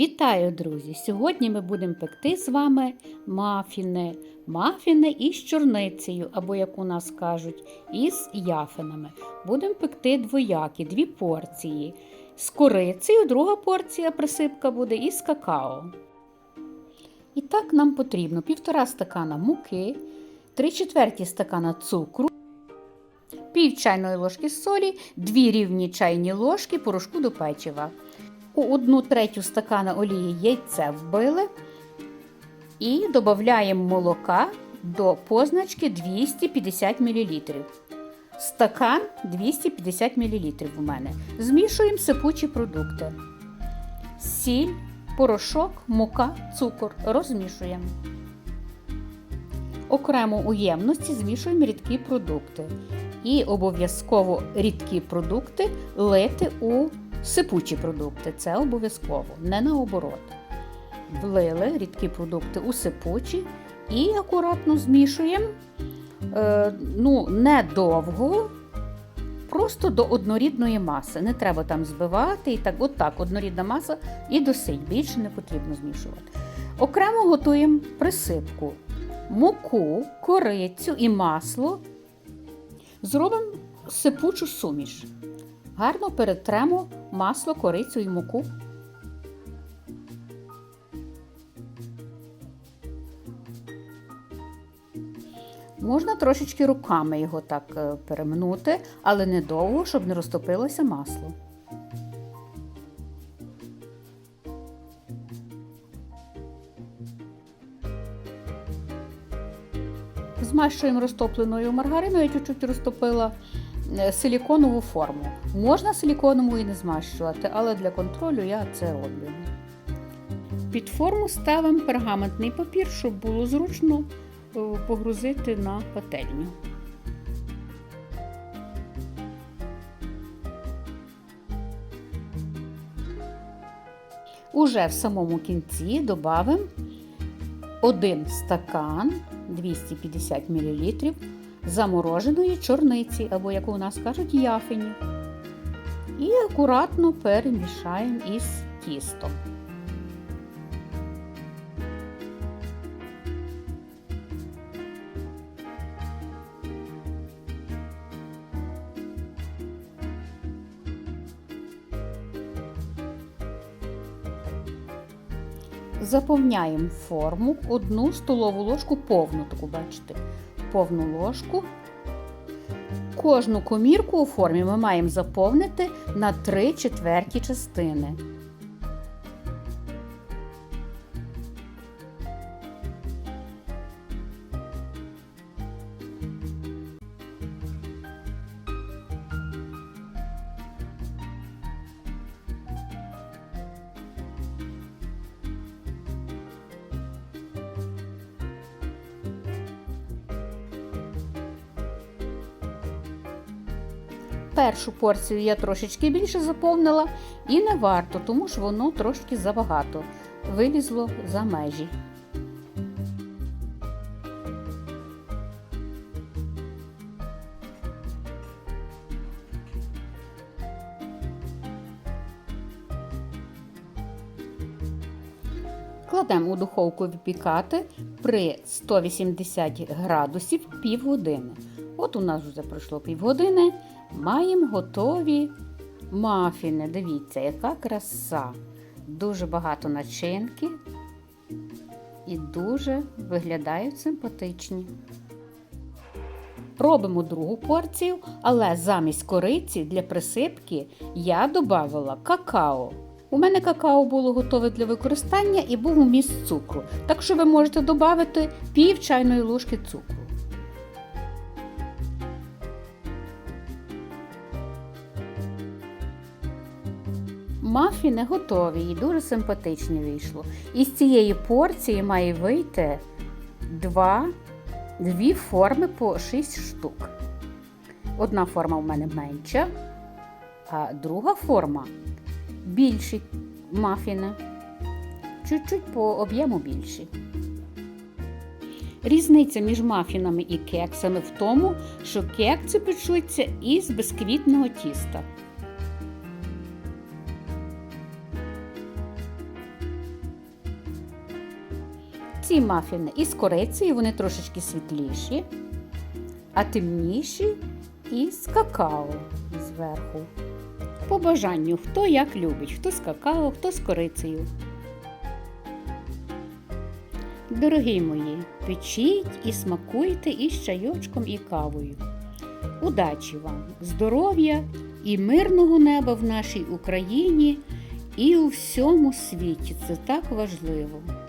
Вітаю, друзі! Сьогодні ми будемо пекти з вами мафіни. Мафіни із чорницею, або, як у нас кажуть, із яфинами. Будемо пекти двоякі, дві порції. З корицею, друга порція присипка буде із какао. І так нам потрібно півтора стакана муки, 3 четверті стакана цукру, пів чайної ложки солі, 2 рівні чайні ложки порошку до печива. У одну третю стакана олії яйце вбили і додаємо молока до позначки 250 мл. Стакан 250 мл у мене. Змішуємо сипучі продукти. Сіль, порошок, мука, цукор. Розмішуємо. Окремо у ємності змішуємо рідкі продукти. І обов'язково рідкі продукти лити у Сипучі продукти це обов'язково, не наоборот. Влили рідкі продукти у сипучі і акуратно змішуємо е, ну, недовго, просто до однорідної маси. Не треба там збивати і так, от однорідна маса і досить. Більше не потрібно змішувати. Окремо готуємо присипку, муку, корицю і масло. Зробимо сипучу суміш. Гарно перетремо масло, корицю і муку. Можна трошечки руками його так е, перемнути, але недовго, щоб не розтопилося масло. Змащуємо розтопленою маргариною, я чуть-чуть розтопила силіконову форму. Можна силіконову і не змащувати, але для контролю я це роблю. Під форму ставимо пергаментний папір, щоб було зручно е, погрузити на пательню. Уже в самому кінці додамо 1 стакан 250 мл замороженої чорниці, або, як у нас кажуть, яфині. І акуратно перемішаємо із тістом. Заповняємо форму одну столову ложку повну, таку бачите, повну ложку. Кожну комірку у формі ми маємо заповнити на 3 четверті частини. Першу порцію я трошечки більше заповнила і не варто, тому що воно трошки забагато вилізло за межі. Кладемо у духовку випікати при 180 градусів півгодини. От у нас вже пройшло півгодини. Маємо готові мафіни. Дивіться, яка краса. Дуже багато начинки і дуже виглядають симпатичні. Робимо другу порцію, але замість кориці для присипки я додавала какао. У мене какао було готове для використання і був уміст цукру. Так що ви можете додати пів чайної ложки цукру. Мафіни готові і дуже симпатичні вийшло. Із цієї порції має вийти два, дві форми по 6 штук. Одна форма у мене менша, а друга форма більші мафіни. Чуть-чуть по об'єму більші. Різниця між мафінами і кексами в тому, що кекси печуться із безквітного тіста. Ці мафіни із корицею, вони трошечки світліші, а темніші із какао зверху. По бажанню, хто як любить, хто з какао, хто з корицею. Дорогі мої, печіть і смакуйте із чайочком і кавою. Удачі вам, здоров'я і мирного неба в нашій Україні і у всьому світі. Це так важливо.